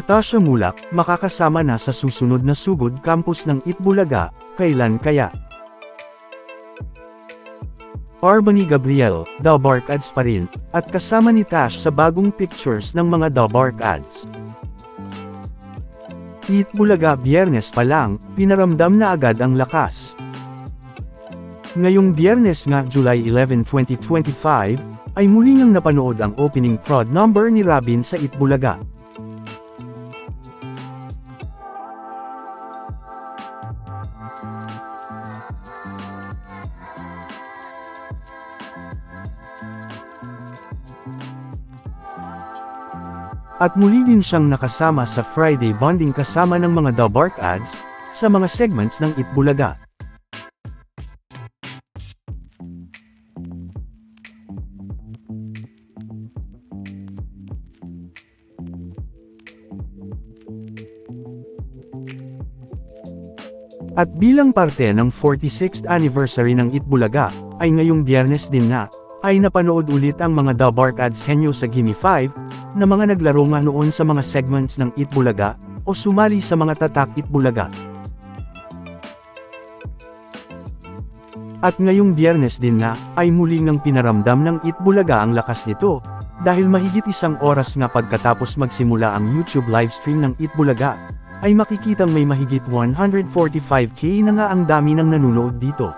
Atasha Mulak, makakasama na sa susunod na sugod campus ng Itbulaga, kailan kaya? Arbany Gabriel, Dalbark Ads pa rin, at kasama ni Tash sa bagong pictures ng mga Dalbark Ads. Itbulaga biyernes pa lang, pinaramdam na agad ang lakas. Ngayong biyernes nga July 11, 2025, ay muli ngang napanood ang opening prod number ni Robin sa Itbulaga. At muli din siyang nakasama sa Friday bonding kasama ng mga The Bark ads, sa mga segments ng Itbulaga. At bilang parte ng 46th anniversary ng Itbulaga, ay ngayong biyernes din na, ay napanood ulit ang mga The Bark Ads henyo sa Gimme 5, na mga naglaro nga noon sa mga segments ng Itbulaga, o sumali sa mga tatak Itbulaga. At ngayong biyernes din na, ay muli ngang pinaramdam ng Itbulaga ang lakas nito, dahil mahigit isang oras nga pagkatapos magsimula ang YouTube livestream ng Itbulaga, ay makikitang may mahigit 145k na nga ang dami ng nanonood dito.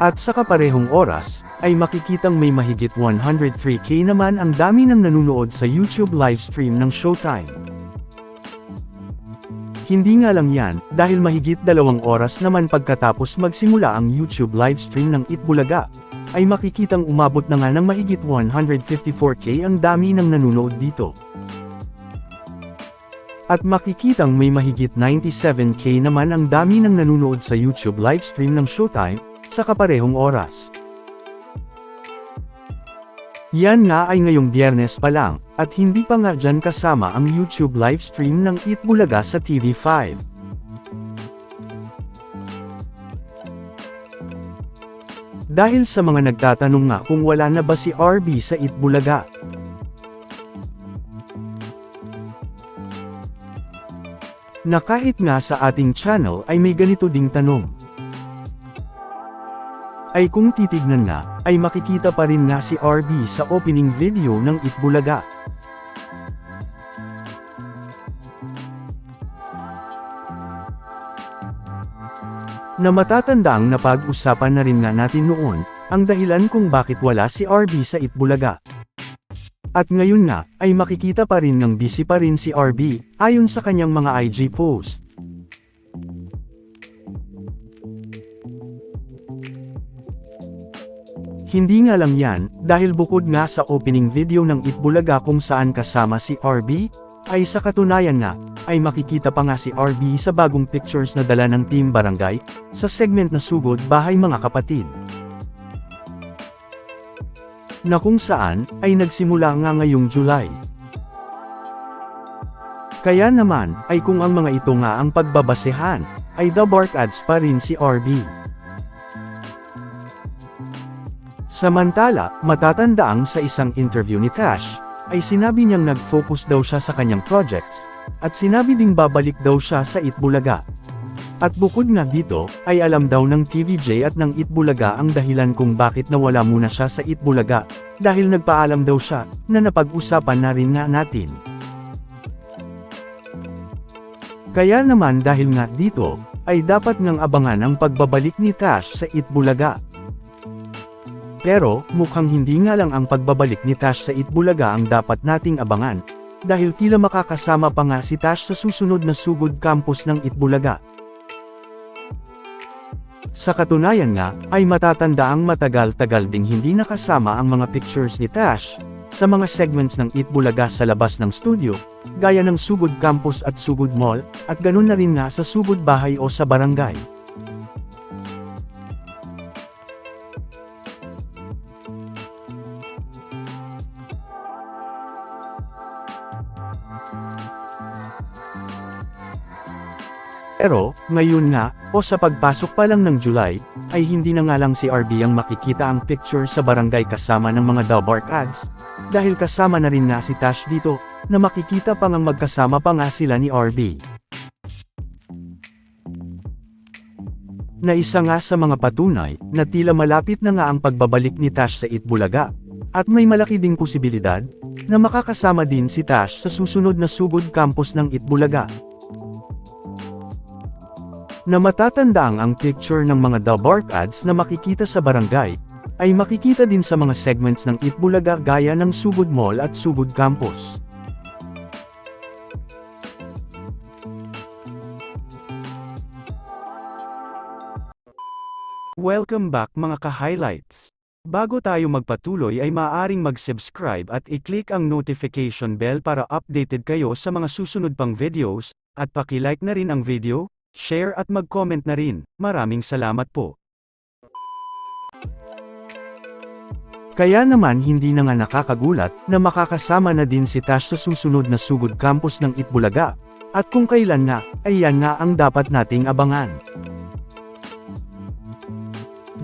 At sa kaparehong oras, ay makikitang may mahigit 103k naman ang dami ng nanonood sa YouTube livestream ng Showtime. Hindi nga lang yan, dahil mahigit dalawang oras naman pagkatapos magsimula ang YouTube livestream ng Itbulaga, ay makikitang umabot na nga ng mahigit 154k ang dami ng nanonood dito. At makikitang may mahigit 97k naman ang dami ng nanonood sa YouTube livestream ng Showtime, sa kaparehong oras. Yan nga ay ngayong biyernes pa lang, at hindi pa nga dyan kasama ang YouTube livestream ng Itbulaga sa TV5. Dahil sa mga nagtatanong nga kung wala na ba si RB sa Itbulaga. Na kahit nga sa ating channel ay may ganito ding tanong. Ay kung titignan nga, ay makikita pa rin nga si RB sa opening video ng Itbulaga. Na matatandang napag-usapan na rin nga natin noon, ang dahilan kung bakit wala si RB sa Itbulaga. At ngayon nga, ay makikita pa rin ng busy pa rin si RB, ayon sa kanyang mga IG post. Hindi nga lang yan, dahil bukod nga sa opening video ng Itbulaga kung saan kasama si RB, ay sa katunayan nga, ay makikita pa nga si RB sa bagong pictures na dala ng Team Barangay, sa segment na Sugod Bahay Mga Kapatid. Na kung saan, ay nagsimula nga ngayong July. Kaya naman, ay kung ang mga ito nga ang pagbabasehan, ay the bark ads pa rin si RB. Samantala, matatandaang sa isang interview ni Tash, ay sinabi niyang nag-focus daw siya sa kanyang projects, at sinabi ding babalik daw siya sa Itbulaga. At bukod nga dito, ay alam daw ng TVJ at ng Itbulaga ang dahilan kung bakit nawala muna siya sa Itbulaga, dahil nagpaalam daw siya, na napag-usapan na rin nga natin. Kaya naman dahil nga dito, ay dapat ngang abangan ang pagbabalik ni Tash sa Itbulaga. Pero, mukhang hindi nga lang ang pagbabalik ni Tash sa Itbulaga ang dapat nating abangan, dahil tila makakasama pa nga si Tash sa susunod na sugod campus ng Itbulaga. Sa katunayan nga, ay matatandaang matagal-tagal ding hindi nakasama ang mga pictures ni Tash, sa mga segments ng Itbulaga sa labas ng studio, gaya ng Sugod Campus at Sugod Mall, at ganun na rin nga sa Sugod Bahay o sa Barangay. Pero, ngayon nga, o sa pagpasok pa lang ng July, ay hindi na nga lang si RB ang makikita ang picture sa barangay kasama ng mga Dalbark ads. Dahil kasama na rin nga si Tash dito, na makikita pa ngang magkasama pa nga sila ni RB. Na isa nga sa mga patunay, na tila malapit na nga ang pagbabalik ni Tash sa Itbulaga. At may malaki ding posibilidad, na makakasama din si Tash sa susunod na sugod campus ng Itbulaga. Na matatandaang ang picture ng mga Dalbark ads na makikita sa barangay, ay makikita din sa mga segments ng Itbulaga gaya ng Sugod Mall at Sugod Campus. Welcome back mga ka-highlights. Bago tayo magpatuloy ay maaaring mag-subscribe at i-click ang notification bell para updated kayo sa mga susunod pang videos, at paki-like na rin ang video, share at mag-comment na rin. Maraming salamat po. Kaya naman hindi na nga nakakagulat na makakasama na din si Tash sa susunod na sugod campus ng Itbulaga. At kung kailan na, ay yan nga ang dapat nating abangan.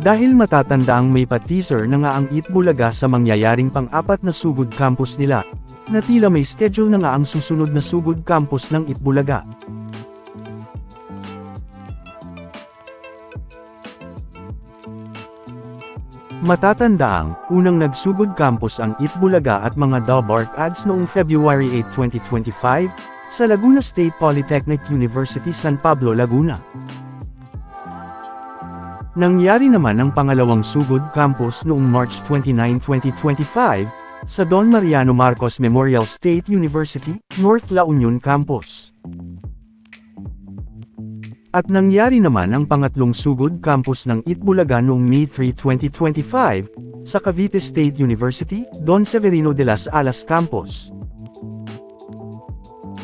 Dahil matatandaang may pa-teaser na nga ang Itbulaga sa mangyayaring pang-apat na sugod campus nila, na tila may schedule na nga ang susunod na sugod campus ng Itbulaga. Matatandaang, unang nagsugod campus ang Itbulaga at mga Dalbark ads noong February 8, 2025, sa Laguna State Polytechnic University San Pablo, Laguna. Nangyari naman ang pangalawang sugod campus noong March 29, 2025, sa Don Mariano Marcos Memorial State University, North La Union Campus. At nangyari naman ang pangatlong sugod campus ng Itbulaga noong May 3, 2025, sa Cavite State University, Don Severino de las Alas Campus.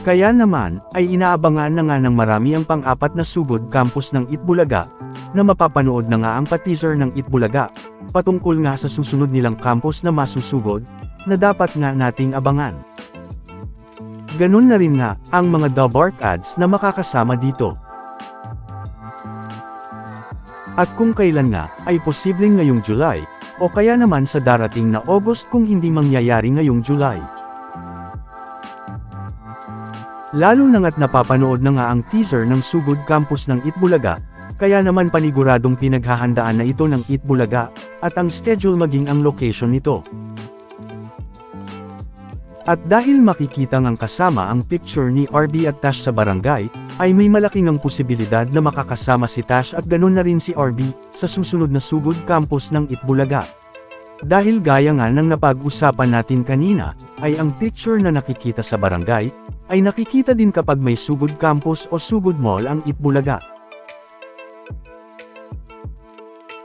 Kaya naman, ay inaabangan na nga ng marami ang pang-apat na sugod campus ng Itbulaga, na mapapanood na nga ang pa-teaser ng Itbulaga, patungkol nga sa susunod nilang campus na masusugod, na dapat nga nating abangan. Ganun na rin nga, ang mga Dalbark ads na makakasama dito. At kung kailan nga, ay posibleng ngayong July, o kaya naman sa darating na August kung hindi mangyayari ngayong July. Lalo na nga't napapanood na nga ang teaser ng Sugod Campus ng Itbulaga, kaya naman paniguradong pinaghahandaan na ito ng Itbulaga, at ang schedule maging ang location nito. At dahil makikita ngang kasama ang picture ni RB at Tash sa barangay, ay may malaking ang posibilidad na makakasama si Tash at ganun na rin si RB, sa susunod na sugod campus ng Itbulaga. Dahil gaya nga ng napag-usapan natin kanina, ay ang picture na nakikita sa barangay, ay nakikita din kapag may sugod campus o sugod mall ang Itbulaga.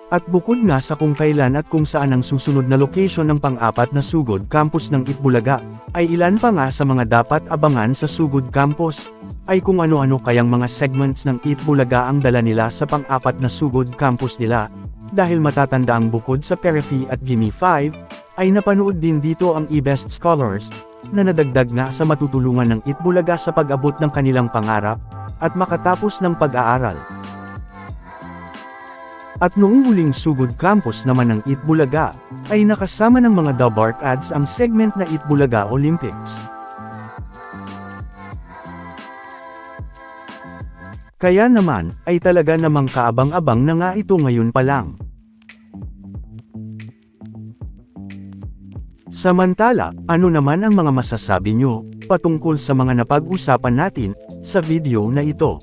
At bukod nga sa kung kailan at kung saan ang susunod na location ng pang-apat na Sugod Campus ng Itbulaga, ay ilan pa nga sa mga dapat abangan sa Sugod Campus, ay kung ano-ano kayang mga segments ng Itbulaga ang dala nila sa pang-apat na Sugod Campus nila, dahil matatanda ang bukod sa Periphy at Gimme 5, ay napanood din dito ang e-best scholars, na nadagdag nga sa matutulungan ng Itbulaga sa pag-abot ng kanilang pangarap, at makatapos ng pag-aaral. At noong huling sugod campus naman ng Itbulaga, ay nakasama ng mga Dalbark ads ang segment na Itbulaga Olympics. Kaya naman, ay talaga namang kaabang-abang na nga ito ngayon pa lang. Samantala, ano naman ang mga masasabi nyo, patungkol sa mga napag-usapan natin, sa video na ito?